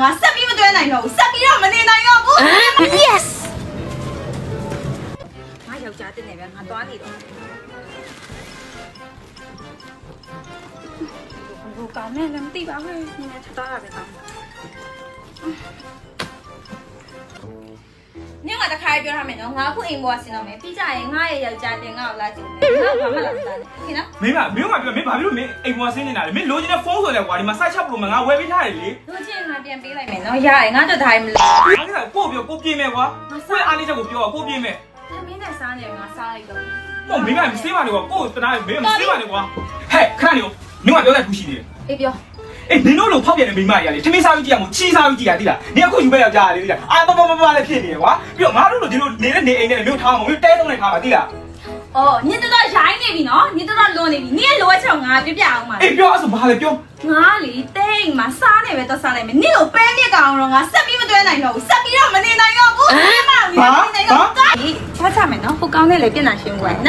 ငါဆက်ပြီးမတွေ့နိုင်တော့ဘူးဆက်ပြီးတော့မနေနိုင်တော့ဘူး yes ငါယောက်ျားတင်နေပဲငါသွားနေတော့ဘုကောင်နဲ့လည်းမသိပါဘူးနင်ချက်သွားတာပဲကောင်းနင်ကတခါပြောထားမယ်နော်ငါခုအိမ်ပေါ်ဆင်းတော့မယ်ပြီးကြရင်ငါရဲ့ယောက်ျားတင်ငါ့ကိုလာကြည့်မယ်ငါဘာမှလာမသားနဲ့ခင်ဗျာ မင်းကမင်းကပြောမင်းဘာဖြစ်လို့မင်းအိမ်ပေါ်ဆင်းနေတာလဲမင်းလိုချင်တဲ့ဖုန်းဆိုလဲကွာဒီမှာ site shop ပုံမှန်ငါဝယ်ပေးထားတယ်လေ ပြန်ပေးလိုက်မယ်နော်ရရင်ငါတို့ဒါမှမလို့အားကကိုပြောကိုပြေးမယ်ကွာကိုအားလေးချက်ကိုပြောကိုပြေးမယ်သမင်းနဲ့စားနေငါစားလိုက်တော့ဟုတ်မင်းကမစေးပါနဲ့ကွာကိုတနာမင်းမစေးပါနဲ့ကွာဟဲ့ခဏနေမင်းကပြောတဲ့ခုရှိသေးတယ်အေးပြောအေးနင်တို့လိုဖောက်ပြန်တဲ့မိန်းမကြီးကလေထမင်းစားပြီးကြည့်ရမို့ချီးစားပြီးကြည့်ရတိလားနင်အခုယူပဲယောက်ျားလေးတိလားအာပပပပလည်းဖြစ်နေတယ်ကွာပြီးတော့ငါတို့လိုဒီလိုနေတဲ့နေအိမ်နဲ့မျိုးထားမှာမျိုးတဲတုံးနဲ့ထားမှာတိလားအော်ညစ်တော့ရိုင်းနေ ပြီနော်ညစ်တော့လွန်နေပြီနင့်လိုအပ်ချက်ကိုငါပြပြအောင်ပါအေးပြောအဲ့ဆိုဘာလဲပြောငါလေတိတ်မှာစားနေပဲတော့စားလိုက်မယ်နင့်ကိုပဲမြက်ကောင်တော့ငါဆက်ပြီးမတွဲနိုင်တော့ဘူးဆက်ပြီးတော့မနေနိုင်တော့ဘူးမမမနေနိုင်တော့ဘူးချာချမယ်နော်ဟိုကောင်းနဲ့လေပြင်လာရှင်းဝင်နော်